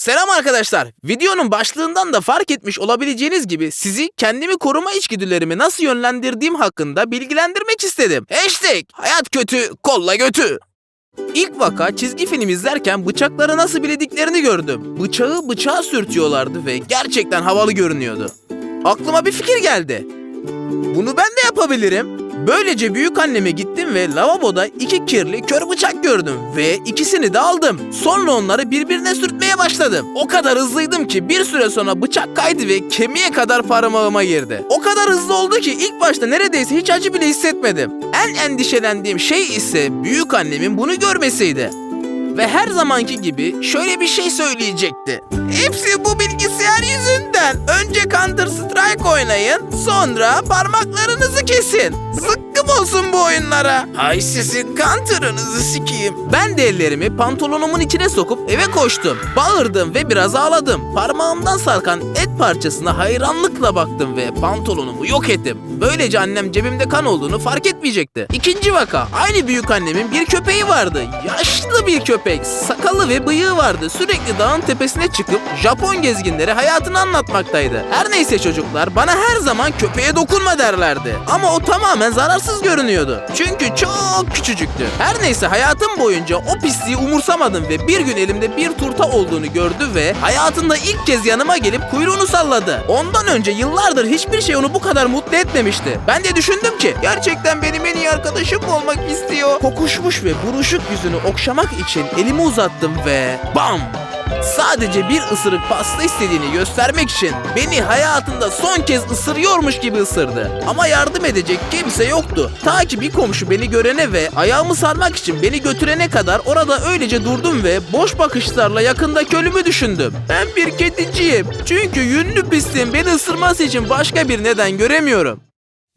Selam arkadaşlar. Videonun başlığından da fark etmiş olabileceğiniz gibi sizi kendimi koruma içgüdülerimi nasıl yönlendirdiğim hakkında bilgilendirmek istedim. Hashtag hayat kötü kolla götü. İlk vaka çizgi film izlerken bıçakları nasıl bilediklerini gördüm. Bıçağı bıçağa sürtüyorlardı ve gerçekten havalı görünüyordu. Aklıma bir fikir geldi. Bunu ben de yapabilirim. Böylece büyük anneme gittim ve lavaboda iki kirli kör bıçak gördüm ve ikisini de aldım. Sonra onları birbirine sürtmeye başladım. O kadar hızlıydım ki bir süre sonra bıçak kaydı ve kemiğe kadar parmağıma girdi. O kadar hızlı oldu ki ilk başta neredeyse hiç acı bile hissetmedim. En endişelendiğim şey ise büyük annemin bunu görmesiydi. Ve her zamanki gibi şöyle bir şey söyleyecekti. Hepsi bu bilgisayar oynayın, sonra parmaklarınızı kesin. Zıkkım olsun bu oyunlara. Hay sizin Counter'ınızı sikeyim. Ben de ellerimi pantolonumun içine sokup eve koştum. Bağırdım ve biraz ağladım. Parmağımdan sarkan et parçasına hayranlıkla baktım ve pantolonumu yok ettim. Böylece annem cebimde kan olduğunu fark etmeyecekti. İkinci vaka. Aynı büyük annemin bir köpeği vardı. Yaşlı bir köpek. Sakalı ve bıyığı vardı. Sürekli dağın tepesine çıkıp Japon gezginlere hayatını anlatmaktaydı. Her neyse çocuklar bana her zaman köpeğe dokunma derlerdi. Ama o tamamen zararsız görünüyordu. Çünkü çok küçücüktü. Her neyse hayatım boyunca o pisliği umursamadım ve bir gün elimde bir turta olduğunu gördü ve hayatında ilk kez yanıma gelip kuyruğunu salladı. Ondan önce yıllardır hiçbir şey onu bu kadar mutlu etmemişti. Ben de düşündüm ki gerçekten benim en iyi arkadaşım olmak istiyor. Kokuşmuş ve buruşuk yüzünü okşamak için elimi uzattım ve bam! Sadece bir ısırık pasta istediğini göstermek için beni hayatında son kez ısırıyormuş gibi ısırdı. Ama yardım edecek kimse yoktu. Ta ki bir komşu beni görene ve ayağımı sarmak için beni götürene kadar orada öylece durdum ve boş bakışlarla yakındaki ölümü düşündüm. Ben bir kediciyim. Çünkü yünlü pisliğin beni ısırması için başka bir neden göremiyorum.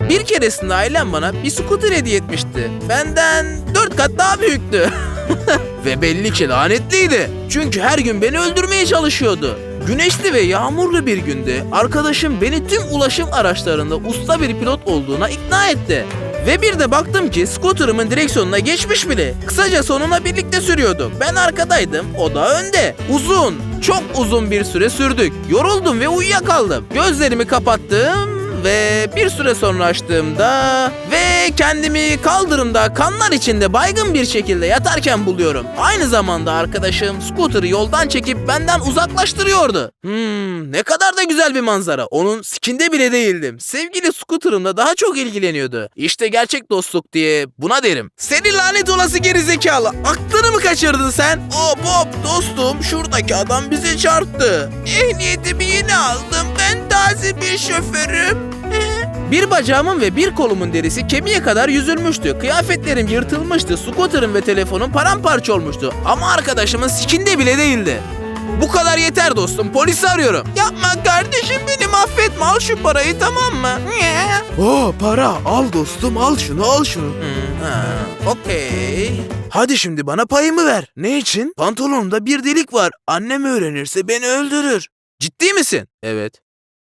Bir keresinde ailem bana bir scooter hediye etmişti. Benden dört kat daha büyüktü. ve belli ki lanetliydi. Çünkü her gün beni öldürmeye çalışıyordu. Güneşli ve yağmurlu bir günde arkadaşım beni tüm ulaşım araçlarında usta bir pilot olduğuna ikna etti. Ve bir de baktım ki scooter'ımın direksiyonuna geçmiş bile. Kısaca sonuna birlikte sürüyorduk. Ben arkadaydım, o da önde. Uzun, çok uzun bir süre sürdük. Yoruldum ve uyuyakaldım. Gözlerimi kapattım ve bir süre sonra açtığımda ve kendimi kaldırımda kanlar içinde baygın bir şekilde yatarken buluyorum. Aynı zamanda arkadaşım scooter'ı yoldan çekip benden uzaklaştırıyordu. Hmm, ne kadar da güzel bir manzara. Onun sikinde bile değildim. Sevgili scooter'ımla daha çok ilgileniyordu. İşte gerçek dostluk diye buna derim. Seni lanet olası gerizekalı. Aklını mı kaçırdın sen? Hop hop dostum şuradaki adam bize çarptı. Ehliyetimi yeni aldım. Ben taze bir şoförüm. Bir bacağımın ve bir kolumun derisi kemiğe kadar yüzülmüştü. Kıyafetlerim yırtılmıştı. Scooter'ım ve telefonum paramparça olmuştu. Ama arkadaşımın sikinde bile değildi. Bu kadar yeter dostum. Polisi arıyorum. Yapma kardeşim beni mahvetme. Al şu parayı tamam mı? Oo para al dostum al şunu al şunu. Hmm, ha, Okey. Hadi şimdi bana payımı ver. Ne için? Pantolonumda bir delik var. Annem öğrenirse beni öldürür. Ciddi misin? Evet.